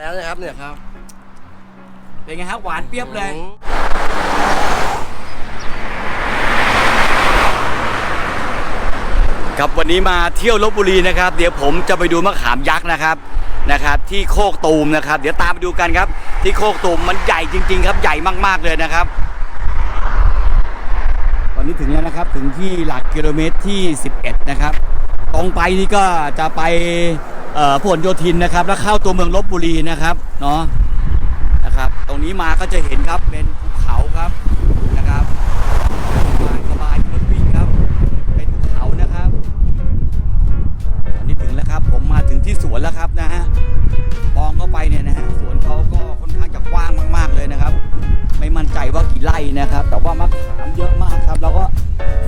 แล้วนะครับเนี่ยครับเป็นไงฮะหวานเปรี้ยบเลยอืมครับวันนี้มาเที่ยวลบบุรีนะครับ เดี๋ยวผมจะไปดูมะขามยักษ์นะครับนะครับ ที่โคกตูมนะครับ เดี๋ยวตามไปดูกันครับ ที่โคกตูมมันใหญ่จริง ๆ ครับใหญ่มากๆเลยนะครับ ตอนนี้ถึงแล้วนะครับถึงที่หลักกิโลเมตรที่ 11 นะครับ ตรงไปนี่ก็จะไป เอ่อพหลโยธินนะครับ แล้วเข้าตัวเมืองลบบุรีนะครับเนาะนะครับ ตรงนี้มาก็จะเห็นครับเป็นภูเขาครับนะครับสบายสบายรถวิ่งครับ เป็นภูเขานะครับตอนนี้ถึงแล้วครับ ผมมาถึงที่สวนแล้วครับนะฮะมองเข้าไปเนี่ยนะฮะสวนเขาก็ค่อนข้างจะกว้างมากๆเลยนะครับ ไม่มั่นใจว่ากี่ไร่นะครับ แต่ว่ามะขามเยอะมากครับ แล้วก็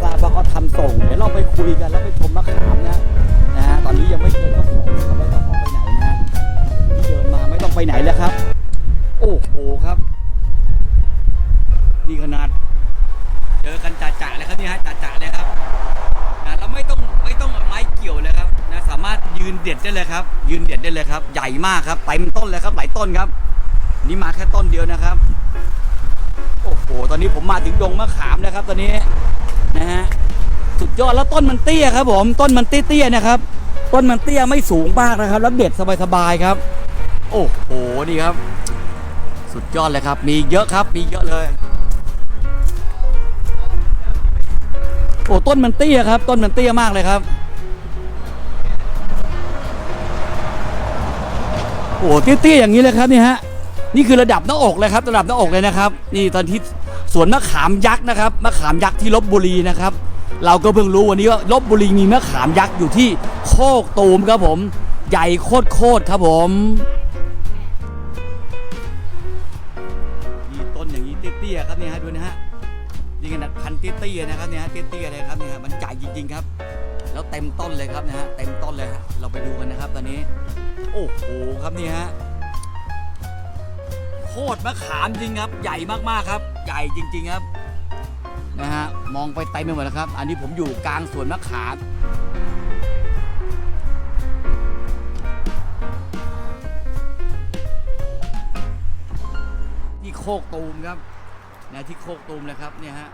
ทราบว่าเขาทำส่ง เดี๋ยวเราไปคุยกันแล้วไปชม ไหนแล้วครับ โอ้โหครับ นี่ขนาด เจอกันจ่าๆเลยครับนี่ฮะจ่าๆเลยครับนะแล้วไม่ต้องไม่ต้องไม้เกี่ยวเลยครับนะสามารถยืนเด็ดได้เลยครับ ยืนเด็ดได้เลยครับ ใหญ่มากครับเต็มต้นเลยครับหลายต้นครับ นี่มาแค่ต้นเดียวนะครับ โอ้โหตอนนี้ผมมาถึงดงมะขามแล้วครับ ตอนนี้นะฮะสุดยอดแล้วต้นมันเตี้ยครับผมต้นมันเตี้ยๆนะครับ ต้นมันเตี้ยไม่สูงมากนะครับ แล้วเด็ดสบายๆครับ โอ้โหนี่ครับ สุดยอดเลยครับ มีเยอะครับมีเยอะเลย โอ้ต้นมันเตี้ยครับ ต้นมันเตี้ยมากเลยครับ โอ้เตี้ยๆอย่างนี้เลยครับนี่ฮะนี่คือระดับหน้าอกเลยครับระดับหน้าอกเลยนะครับ นี่ตอนที่สวนมะขามยักษ์นะครับมะขามยักษ์ที่ลบบุรีนะครับเราก็เพิ่งรู้วันนี้ว่าลบบุรีมีมะขามยักษ์อยู่ที่โคกตูมครับผม ใหญ่โคตรๆครับผม เตี้ยๆครับเนี่ยฮะดูนะฮะนี่ขนาดพันเตี้ยๆนะครับเนี่ยฮะเตี้ยๆเลยครับเนี่ยฮะมันใหญ่จริงๆครับ แล้วเต็มต้นเลยครับนะฮะเต็มต้นเลยฮะเราไปดูกันนะครับตอนนี้ โอ้โหครับนี่ฮะโคตรมะขามจริงครับ ใหญ่มากๆครับ ใหญ่จริง ๆครับนะฮะมองไปเต็มไปหมดแล้วครับ อันนี้ผมอยู่กลางสวนมะขาม โคกตูมครับนะที่โคกตูมเลยครับเนี่ยฮะ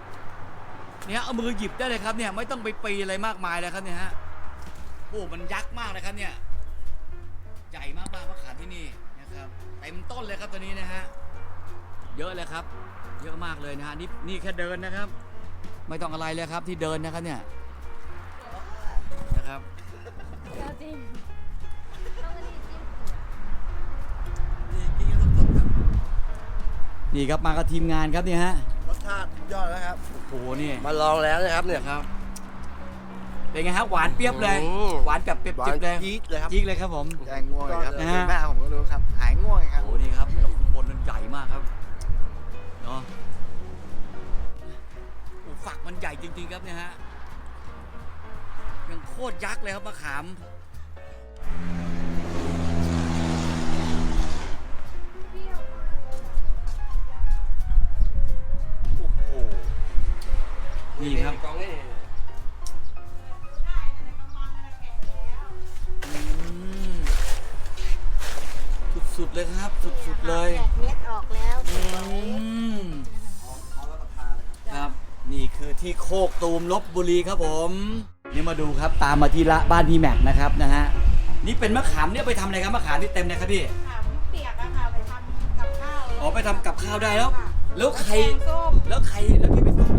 เนี่ยเอามือหยิบได้เลยครับเนี่ยไม่ต้องไปปีอะไรมากมายเลยครับเนี่ยฮะโอ้มันยักษ์มากเลยครับเนี่ยใหญ่มากๆมะขามที่นี่นะครับเต็มต้นเลยครับตัวนี้นะฮะเยอะเลยครับ เยอะมากเลยนะฮะนี่นี่แค่เดินนะครับ ไม่ต้องอะไรเลยครับที่เดินนะครับเนี่ยนะครับจริง นี่ครับมากับทีมงานครับเนี่ยฮะรสชาติยอดแล้วครับ โอ้โหนี่มาลองแล้วนะครับเนี่ยครับ เป็นไงฮะหวานเปรี้ยบเลย อืม หวานแบบเปรี้ยบหวานๆเลยจี๊ดเลยครับจี๊ดเลยครับผม แกงง่วงครับนะฮะ เห็นหน้าผมก็รู้ครับ หายง่วงครับ โอ้โหนี่ครับแล้วข้างบนมันใหญ่มากครับเนาะโอ้ฝักมันใหญ่จริงๆครับเนี่ยฮะยังโคตรยักษ์เลยครับมะขาม นี่ครับกล่องนี่อืมสุดๆเลยครับ สุดๆเลยแกะเม็ดออกแล้วอืมครับ นี่คือที่โคกตูมลบบุรีครับผม นี่มาดูครับตามมาที่ละบ้านพี่แม็กนะครับนะฮะ นี่เป็นมะขามเนี่ยไปทำอะไรครับมะขามที่เต็มเลยครับพี่ขามเปียกอะค่ะไปทำกับข้าวอ๋อไปทำกับข้าวได้แล้วค่ะแล้วใคร แกงส้ม แล้วใครแล้วพี่ไปส่ง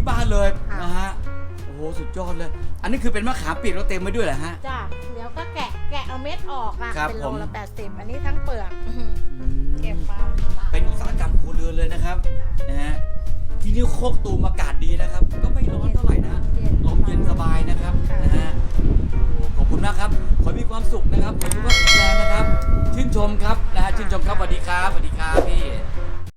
ที่บ้านเขามาเอาที่บ้านเลยค่ะ นะฮะโอ้โหสุดยอดเลย อันนี้คือเป็นมะขามเปียกแล้วเต็มไปด้วยเหรอฮะ จ้ะเดี๋ยวก็แกะแกะเอาเม็ดออกอะครับเป็นโลผม ละ80อันนี้ทั้งเปลือกอืมเก็บมาเป็นอุตสาหกรรมครัวเรือนเลยนะครับนะฮะที่นี่โคกตูมอากาศดีนะครับ ก็ไม่ร้อนเท่าไหร่นะลมเย็นสบายนะครับนะฮะโอ้ขอบคุณมากครับ ขอให้มีความสุขนะครับขอให้ทุกคนแข็งแรงนะครับ ชื่นชมครับนะฮะชื่นชมครับสวัสดีครับสวัสดีครับพี่